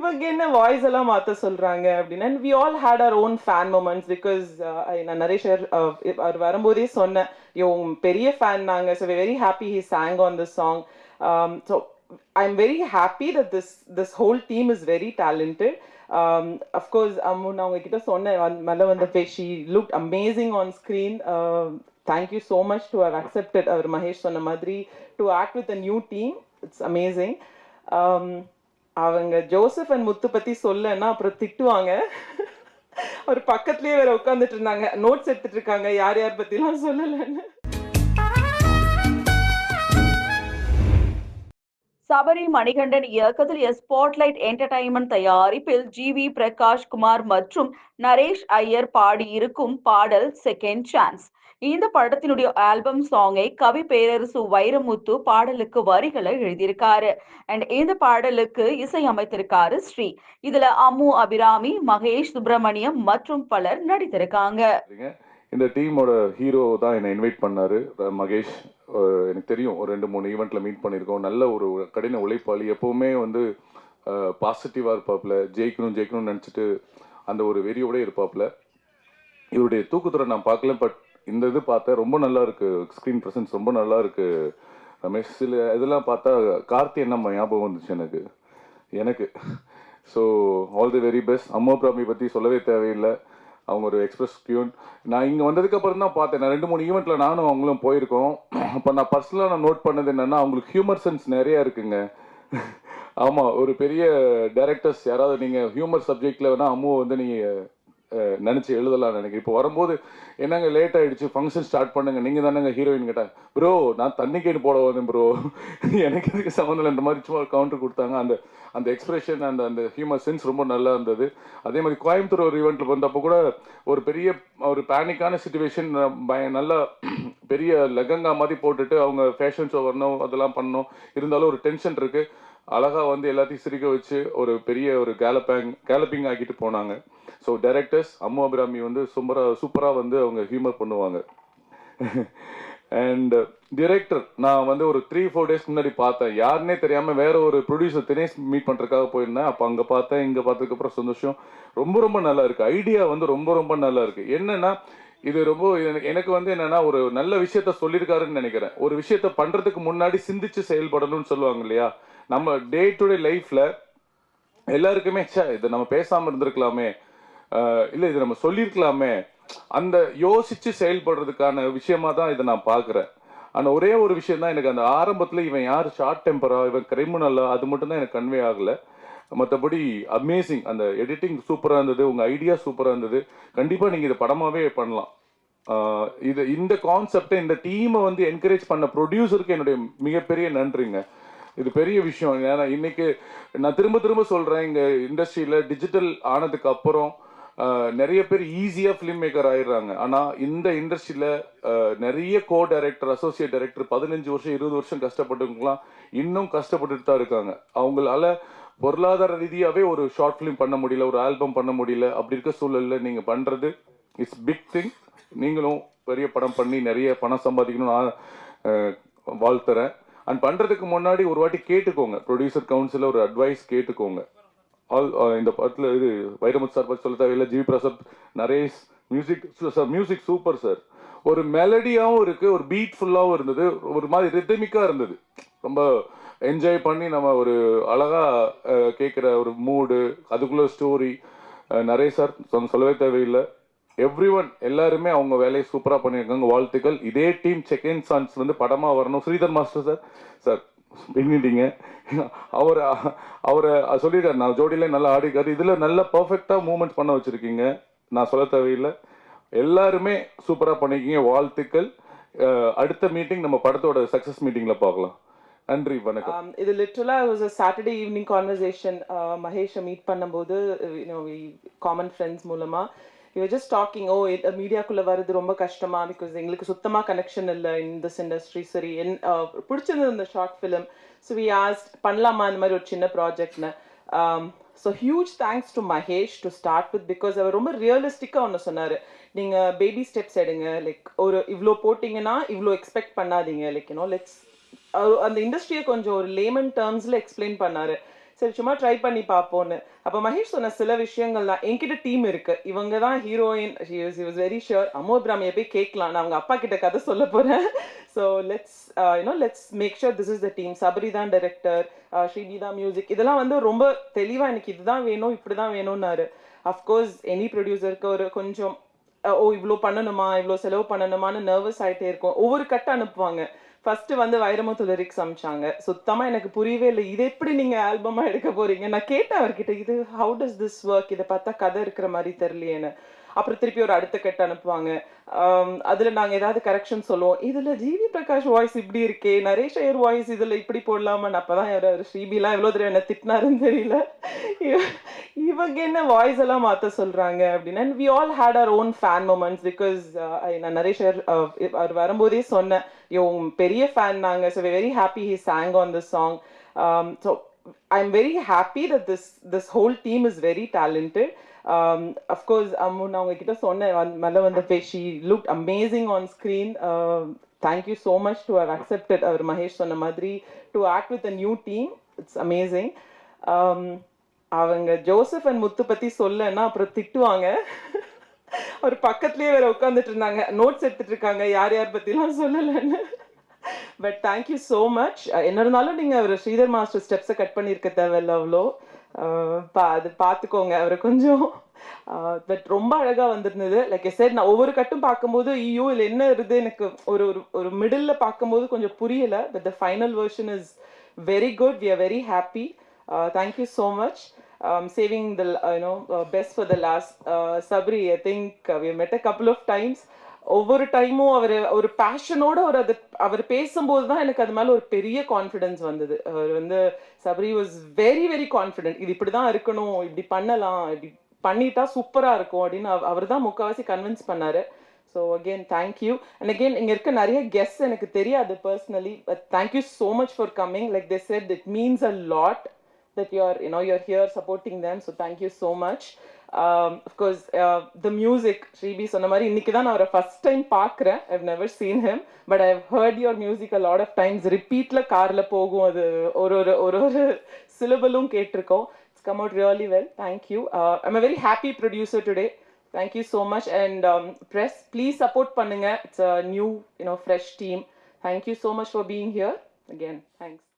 இவங்க என்ன வாய்ஸ் எல்லாம் மாத்த சொல்றாங்க அப்படின்னு? We all had our own fan moments because நான் நரேஷ் sir, அவர் வரும்போதே சொன்னேன் யோ பெரிய ஃபேன் நாங்க so very happy he sang on this song so I am very happy that this this whole team is very talented of course Ammu நான் உங்ககிட்ட சொன்னேன் மேலே மேல வந்து she look amazing on screen thank you so much to have accepted அவர் மகேஷ் சொன்ன மாதிரி to act with a new team it's amazing அவங்க Joseph and Muthu பத்தி சொல்லன்னா அப்புறம் திட்டுவாங்க. அவர் பக்கத்துலயே வேற உட்காந்துட்டு இருந்தாங்க. நோட்ஸ் எடுத்துட்டு இருக்காங்க. யார் யார் பத்திலாம் சொல்லலைன்னு. சபரி மணிகண்டன் இயக்கத்தில் ஸ்பாட்லைட் என்டர்டைன்மெண்ட் தயாரிப்பில் ஜி வி பிரகாஷ் குமார் மற்றும் நரேஷ் ஐயர் பாடியிருக்கும் பாடல் செகண்ட் சான்ஸ் இந்த படத்தினுடைய ஆல்பம் சாங்கை கவி பேரரசு வைரமுத்து பாடலுக்கு வரிகளை எழுதியிருக்காரு. அண்ட் இந்த பாடலுக்கு இசை அமைத்திருக்காரு ஸ்ரீ. இதுல அம்மு அபிராமி மகேஷ் சுப்பிரமணியம் மற்றும் பலர் நடித்திருக்காங்க. இந்த டீமோட ஹீரோ தான் என்னை இன்வைட் பண்ணாரு. மகேஷ் எனக்கு தெரியும் ஒரு ரெண்டு மூணு ஈவெண்ட்ல மீட் பண்ணியிருக்கோம். நல்ல ஒரு கடின உழைப்பாளி எப்பவுமே வந்து பாசிட்டிவாக இருப்பாப்புல. ஜெயிக்கணும் ஜெயிக்கணும்னு நினச்சிட்டு அந்த ஒரு வெறியோட இருப்பாப்புல. இவருடைய தூக்குத்துறை நான் பார்க்கல பட் இந்த இது பார்த்தேன். ரொம்ப நல்லா இருக்கு. ஸ்க்ரீன் ப்ரெசன்ஸ் ரொம்ப நல்லா இருக்கு. ரமேஷ் சில இதெல்லாம் பார்த்தா கார்த்தி என்ன ஞாபகம் வந்துச்சு எனக்கு. எனக்கு. So all the very best அம்மா பிராமி பற்றி சொல்லவே தேவையில்லை. அவங்க ஒரு எக்ஸ்பிரஸ் கியூன் நான் இங்கே வந்ததுக்கப்புறம் தான் பார்த்தேன். நான் ரெண்டு மூணு ஈவெண்ட்ல நானும் அவங்களும் போயிருக்கோம். அப்போ நான் பர்சனலாக நான் நோட் பண்ணது என்னென்னா அவங்களுக்கு ஹியூமர் சென்ஸ் நிறையா இருக்குங்க. ஆமாம் ஒரு பெரிய டேரக்டர்ஸ் யாராவது நீங்கள் ஹியூமர் சப்ஜெக்டில் வேணால் அம்முவை வந்து நீங்கள் நினச்சி எழுதலாம் நினைக்கிறேன். இப்போ வரும்போது என்னங்க லேட் ஆகிடுச்சு ஃபங்க்ஷன் ஸ்டார்ட் பண்ணுங்க நீங்கள் தானேங்க ஹீரோயின் கேட்டேன் ப்ரோ நான் தண்ணி கேட்டு போட வந்தேன் ப்ரோ எனக்கு இதுக்கு சம்மந்தம் இந்த மாதிரி சும்மா கவுண்டர் கொடுத்தாங்க. அந்த அந்த எக்ஸ்பிரஷன் அந்த அந்த ஹியூமர் சென்ஸ் ரொம்ப நல்லா இருந்தது. அதே மாதிரி கோயம்புத்தூர் ஒரு ஈவெண்ட்டில் வந்தப்போ கூட ஒரு பெரிய ஒரு பேனிக்கான சுச்சுவேஷன் பய நல்லா பெரிய லெகங்கா மாதிரி போட்டுட்டு அவங்க ஃபேஷன் ஷோ வரணும் அதெல்லாம் பண்ணணும். இருந்தாலும் ஒரு டென்ஷன் இருக்குது அழகாக வந்து எல்லாத்தையும் சிரிக்க வச்சு ஒரு பெரிய ஒரு கேலப்பேங் கேலப்பிங் ஆக்கிட்டு போனாங்க. ஸோ டைரக்டர்ஸ் அம்மு அபிராமி வந்து சூப்பராக சூப்பராக வந்து அவங்க ஹியூமர் பண்ணுவாங்க. அண்ட் டிரெக்டர் நான் வந்து ஒரு த்ரீ ஃபோர் டேஸ் முன்னாடி பார்த்தேன். யாருன்னே தெரியாமல் வேற ஒரு ப்ரொடியூசர் தினேஷ் மீட் பண்ணுறதுக்காக போயிருந்தேன். அப்போ அங்கே பார்த்தேன் இங்கே பார்த்ததுக்கப்புறம் சந்தோஷம். ரொம்ப ரொம்ப நல்லா இருக்குது ஐடியா வந்து ரொம்ப ரொம்ப நல்லா இருக்குது என்னென்னா இது ரொம்ப எனக்கு- வந்து என்னன்னா ஒரு நல்ல விஷயத்த சொல்லியிருக்காருன்னு நினைக்கிறேன். ஒரு விஷயத்த பண்றதுக்கு முன்னாடி சிந்திச்சு செயல்படணும்னு சொல்லுவாங்க இல்லையா? நம்ம டே டு டே லைஃப்ல எல்லாருக்குமே ச்சே இதை நம்ம பேசாம இருந்திருக்கலாமே. இல்லை இல்ல இது நம்ம சொல்லியிருக்கலாமே அந்த யோசிச்சு செயல்படுறதுக்கான விஷயமா தான் இதை நான் பாக்குறேன் ஆனா ஒரே ஒரு விஷயம் தான் எனக்கு அந்த ஆரம்பத்துல இவன் யார்? ஷார்ட் டெம்பரா இவன் கிரிமினலா அது மட்டும் தான் எனக்கு கன்வே ஆகல. மற்றபடி அமேசிங் அந்த எடிட்டிங் சூப்பராக இருந்தது உங்கள் ஐடியா சூப்பராக இருந்தது. கண்டிப்பாக நீங்கள் இதை படமாகவே பண்ணலாம். இது இந்த கான்செப்டை இந்த டீமை வந்து என்கரேஜ் பண்ண ப்ரொடியூசருக்கு என்னுடைய மிகப்பெரிய நன்றிங்க. இது பெரிய விஷயம். ஏன்னா இன்னைக்கு நான் திரும்ப திரும்ப சொல்கிறேன் இங்கே இண்டஸ்ட்ரியில் டிஜிட்டல் ஆனதுக்கு அப்புறம் நிறைய பேர் ஈஸியாக ஃபிலிம் மேக்கர் ஆயிடுறாங்க. ஆனால் இந்த இண்டஸ்ட்ரியில் நிறைய கோ டைரக்டர் அசோசியேட் டைரக்டர் பதினஞ்சு வருஷம் இருபது வருஷம் கஷ்டப்பட்டவங்களாம் இன்னும் கஷ்டப்பட்டுட்டு தான் இருக்காங்க. அவங்களால பொருளாதார ரீதியாகவே ஒரு ஷார்ட் ஃபிலிம் பண்ண முடியல ஒரு ஆல்பம் பண்ண முடியல அப்படி இருக்க சூழல்ல நீங்கள் பண்ணுறது இட்ஸ் பிக் திங் நீங்களும் பெரிய படம் பண்ணி நிறைய பணம் சம்பாதிக்கணும்னு நான் வாழ்த்துறேன். அண்ட் பண்ணுறதுக்கு முன்னாடி ஒரு வாட்டி கேட்டுக்கோங்க. ப்ரொடியூசர் கவுன்சிலில் ஒரு அட்வைஸ் கேட்டுக்கோங்க. ஆல் இந்த படத்தில் இது வைரமுத்து சார் பற்றி சொல்ல தேவையில்லை G V Prasad Naresh music sir music super sir ஒரு மெலடியாகவும் இருக்குது ஒரு பீட் ஃபுல்லாகவும் இருந்தது ஒரு மாதிரி ரித்தமிக்காக இருந்தது. ரொம்ப என்ஜாய் பண்ணி நம்ம ஒரு அழகா கேட்குற ஒரு மூடு அதுக்குள்ள ஸ்டோரி நிறைய சார் சொல்லவே தேவையில்லை. எவ்ரி ஒன் எல்லாருமே அவங்க வேலையை சூப்பராக பண்ணியிருக்காங்க. வாழ்த்துக்கள். இதே டீம் செகண்ட் சான்ஸ் வந்து படமாக வரணும். ஸ்ரீதர் மாஸ்டர் சார் சார் பின்னிட்டீங்க அவர் அவரை சொல்லியிருக்காரு நான் ஜோடியிலே நல்லா ஆடிக்காரு. இதில் நல்ல பர்ஃபெக்டாக மூமெண்ட் பண்ண வச்சுருக்கீங்க. நான் சொல்ல தேவையில்லை. எல்லாருமே சூப்பராக பண்ணிக்கிங்க வாழ்த்துக்கள். அடுத்த மீட்டிங் நம்ம படத்தோட சக்ஸஸ் மீட்டிங்கில் பார்க்கலாம். நன்றி வணக்கம். Um, இது லிட்டரலா was a Saturday evening conversation மகேஷை meet பண்ணும்போது uh, காமன் ஃப்ரெண்ட்ஸ் மூலமா யூ ஜஸ்ட் டாக்கிங் ஓ மீடியாக்குள்ள வர்றது ரொம்ப கஷ்டமா பிகாஸ் எங்களுக்கு சுத்தமா கனெக்ஷன் இல்லை இந்த இண்டஸ்ட்ரி சரி என் uh, பிடிச்சிருந்தது இந்த short film so we asked பண்ணலாமா? இந்த மாதிரி ஒரு சின்ன ப்ராஜெக்ட்னு so huge thanks to Mahesh to start with because அவர் ரொம்ப ரியலிஸ்டிக்காக ஒன்று சொன்னார். நீங்கள் பேபி ஸ்டெப்ஸ் எடுங்க. லைக் ஒரு இவ்வளோ போட்டிங்கன்னா இவ்வளோ எக்ஸ்பெக்ட் பண்ணாதீங்க. லைக் யூனோ லெட்ஸ் அந்த இண்டஸ்ட்ரியை கொஞ்சம் ஒரு லேமன் டேர்ம்ஸில் எக்ஸ்பிளைன் பண்ணாரு. சரி சும்மா ட்ரை பண்ணி பார்ப்போன்னு அப்போ மகேஷ் சொன்ன சில விஷயங்கள் தான் என்கிட்ட டீம் இருக்கு. இவங்க தான் heroine was very sure Amod பிராமியை போய் கேட்கலாம். நான் அவங்க அப்பா கிட்ட கதை சொல்ல போறேன். So let's you know let's make sure this is the team Sabari தான் டைரக்டர் ஸ்ரீதி uh, தான் மியூசிக் இதெல்லாம் வந்து ரொம்ப தெளிவா எனக்கு இதுதான் வேணும் இப்படி தான் வேணும்னாரு அஃப்கோர்ஸ் எனி ப்ரொடியூசருக்கு ஒரு கொஞ்சம் ஓ இவ்வளோ பண்ணணுமா? இவ்வளோ செலவு பண்ணணுமான்னு நர்வஸ் ஆயிட்டே இருக்கும். ஒவ்வொரு கட் அனுப்புவாங்க. ஃபர்ஸ்ட் வந்து வைரமுத்து லிரிக்ஸ் அமிச்சாங்க. சுத்தமா எனக்கு புரியவே இல்லை. இது எப்படி நீங்க ஆல்பமா எடுக்க போறீங்க? நான் கேட்டேன் அவர்கிட்ட இது ஹவு டஸ் திஸ் ஒர்க் இதை பார்த்தா கதை இருக்கிற மாதிரி தெரியலையேன்னு. அப்புறம் திருப்பி ஒரு அடுத்த கட்டு அனுப்புவாங்க. அதில் நாங்கள் ஏதாவது கரெக்ஷன் சொல்லுவோம். இதில் ஜிவி பிரகாஷ் வாய்ஸ் இப்படி இருக்கே நரேஷ் ஐயர் வாய்ஸ் இதில் இப்படி போடலாமான்னு அப்பதான் யாரு ஸ்ரீபிலாம் எவ்வளோ தடவை என்ன திட்டினாருன்னு தெரியல. இவங்க என்ன வாய்ஸ் எல்லாம் மாற்ற சொல்கிறாங்க அப்படின்னு. We all had our own fan moments because நான் நரேஷ் ஐயர் uh, அவர் வரும்போதே சொன்னேன் யோ பெரிய ஃபேன் நாங்கள் so very happy he sang on this song so I am very happy that this this whole team is very talented Um, of course Ammu நான் உங்ககிட்ட சொன்னேன் வந்து- மேல வந்து she look amazing on screen thank you so much to have accepted அவர் மகேஷ் சொன்ன மாதிரி to act with a new team it's amazing அவங்க Joseph and Muthu பத்தி சொல்லன்னா அப்புறம் திட்டுவாங்க. அவர் பக்கத்துலயே வேற உட்காந்துட்டு இருந்தாங்க. நோட்ஸ் எடுத்துட்டு இருக்காங்க. யார் யார் பத்திலாம் சொல்லலைன்னு. But thank you so much என்ன இருந்தாலும் நீங்க அவர் ஸ்ரீதர் மாஸ்டர் ஸ்டெப்ஸை கட் பண்ணியிருக்க தேவையில்ல அவ்வளோ. அது பார்த்துக்கோங்க அவரை கொஞ்சம் பட் ரொம்ப அழகா வந்திருந்தது. லைக் சார் நான் ஒவ்வொரு கட்டும் பார்க்கும்போது ஐயோ இல்லை என்ன இருது எனக்கு ஒரு ஒரு ஒரு மிடில் பார்க்கும்போது கொஞ்சம் புரியல. But the final version is very good we are very happy thank you so much saving the you know best for the last Sabari I think we met a couple of times. ஒவ்வொரு டைமும் அவர் ஒரு பேஷனோட அவர் அது அவர் பேசும்போது தான் எனக்கு அது மேலே ஒரு பெரிய கான்ஃபிடென்ஸ் வந்தது. அவர் வந்து Sabari was very very confident இது இப்படி தான் இருக்கணும் இப்படி பண்ணலாம் இப்படி பண்ணிட்டா சூப்பராக இருக்கும் அப்படின்னு அவர் தான் முக்கால்வாசி கன்வின்ஸ் பண்ணாரு. So again thank you and again இங்கே இருக்க நிறைய கெஸ்ட் எனக்கு தெரியாது personally but thank you so much for coming like they said it means a lot that you're you know you're here supporting them so thank you so much of course the music Sribi சொன்ன மாதிரி இன்னைக்கு தான் நான் அவரை first time பார்க்குறேன். I've never seen him but I've heard your music a lot of times ரிப்பீட்டில் காரில் போகும் அது. ஒரு ஒரு ஒரு ஒரு சிலபலும் கேட்டிருக்கோம். It's come out really well thank you I'm a very happy producer today thank you so much and press please support பண்ணுங்க. It's a new you know fresh team thank you so much for being here again thanks